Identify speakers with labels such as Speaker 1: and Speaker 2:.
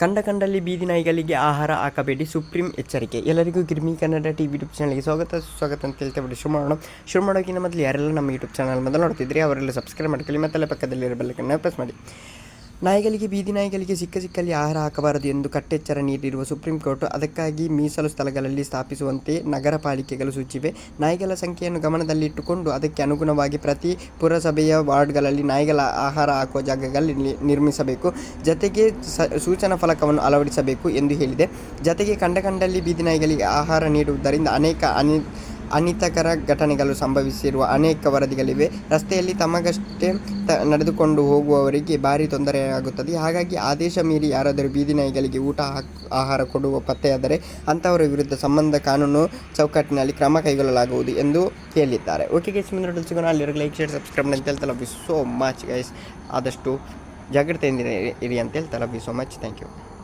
Speaker 1: ಕಂಡ ಕಂಡಲ್ಲಿ ಬೀದಿ ನಾಯಿಗಳಿಗೆ ಆಹಾರ ಹಾಕಬೇಡಿ. ಸುಪ್ರೀಂ ಎಚ್ಚರಿಕೆ. ಎಲ್ಲರಿಗೂ ಗಿರ್ಮಿ ಕನ್ನಡ ಟಿ ಯೂಟ್ಯೂಬ್ ಚಾನಲ್ಗೆ ಸ್ವಾಗತ. ಸ್ವಾಗತ ಅಂತ ಬಿಡಿ, ಶುರು ಮಾಡೋಣ. ಶುರು ಮಾಡೋಕ್ಕಿಂತ ಮೊದಲು ಯಾರೆಲ್ಲ ನಮ್ಮ ಯೂಟ್ಯೂಬ್ ಚಾನಲ್ ಮೊದಲು ನೋಡ್ತಿದ್ರಿ ಅವರೆಲ್ಲ ಸಬ್ಸ್ಕ್ರೈಬ್ ಮಾಡ್ಕೊಳ್ಳಿ, ಮತ್ತೆಲ್ಲ ಪಕ್ಕದಲ್ಲಿರೋ ಬೆಲ್ಲಕ್ಕನ್ನು ಪ್ರೆಸ್ ಮಾಡಿ. ನಾಯಿಗಳಿಗೆ, ಬೀದಿ ನಾಯಿಗಳಿಗೆ ಸಿಕ್ಕ ಸಿಕ್ಕಲ್ಲಿ ಆಹಾರ ಹಾಕಬಾರದು ಎಂದು ಕಟ್ಟೆಚ್ಚರ ನೀಡಿರುವ ಸುಪ್ರೀಂ ಕೋರ್ಟ್ ಅದಕ್ಕಾಗಿ ಮೀಸಲು ಸ್ಥಳಗಳಲ್ಲಿ ಸ್ಥಾಪಿಸುವಂತೆ ನಗರ ಪಾಲಿಕೆಗಳು ಸೂಚಿವೆ. ನಾಯಿಗಳ ಸಂಖ್ಯೆಯನ್ನು ಗಮನದಲ್ಲಿಟ್ಟುಕೊಂಡು ಅದಕ್ಕೆ ಅನುಗುಣವಾಗಿ ಪ್ರತಿ ಪುರಸಭೆಯ ವಾರ್ಡ್ಗಳಲ್ಲಿ ನಾಯಿಗಳ ಆಹಾರ ಹಾಕುವ ಜಾಗಗಳಲ್ಲಿ ನಿರ್ಮಿಸಬೇಕು. ಜತೆಗೆ ಸೂಚನಾ ಫಲಕವನ್ನು ಅಳವಡಿಸಬೇಕು ಎಂದು ಹೇಳಿದೆ. ಜತೆಗೆ ಕಂಡ ಕಂಡಲ್ಲಿ ಬೀದಿ ನಾಯಿಗಳಿಗೆ ಆಹಾರ ನೀಡುವುದರಿಂದ ಅನೇಕ ಅನಿ ಅನಿತಕರ ಘಟನೆಗಳು ಸಂಭವಿಸಿರುವ ಅನೇಕ ವರದಿಗಳಿವೆ. ರಸ್ತೆಯಲ್ಲಿ ತಮಗಷ್ಟೇ ನಡೆದುಕೊಂಡು ಹೋಗುವವರಿಗೆ ಭಾರಿ ತೊಂದರೆಯಾಗುತ್ತದೆ. ಹಾಗಾಗಿ ಆದೇಶ ಮೀರಿ ಯಾರಾದರೂ ಬೀದಿ ನಾಯಿಗಳಿಗೆ ಊಟ ಆಹಾರ ಕೊಡುವ ಪತ್ತೆಯಾದರೆ ಅಂಥವರ ವಿರುದ್ಧ ಸಂಬಂಧ ಕಾನೂನು ಚೌಕಟ್ಟಿನಲ್ಲಿ ಕ್ರಮ ಕೈಗೊಳ್ಳಲಾಗುವುದು ಎಂದು ಹೇಳಿದ್ದಾರೆ. ಓಕೆ ಗೈಸ್ ಮುಂದೆ ಸಿಗೋಣ. ಅಲ್ಲಿರೋ ಲೈಕ್ ಶೇರ್ ಸಬ್ಸ್ಕ್ರೈಬ್ ಅಂತ ಹೇಳ್ತಾ love you so much guys ಆದಷ್ಟು ಜಾಗ್ರತೆಯಿಂದ ಇರಿ- ಅಂತ ಹೇಳ್ತಾ love so much. Thank you.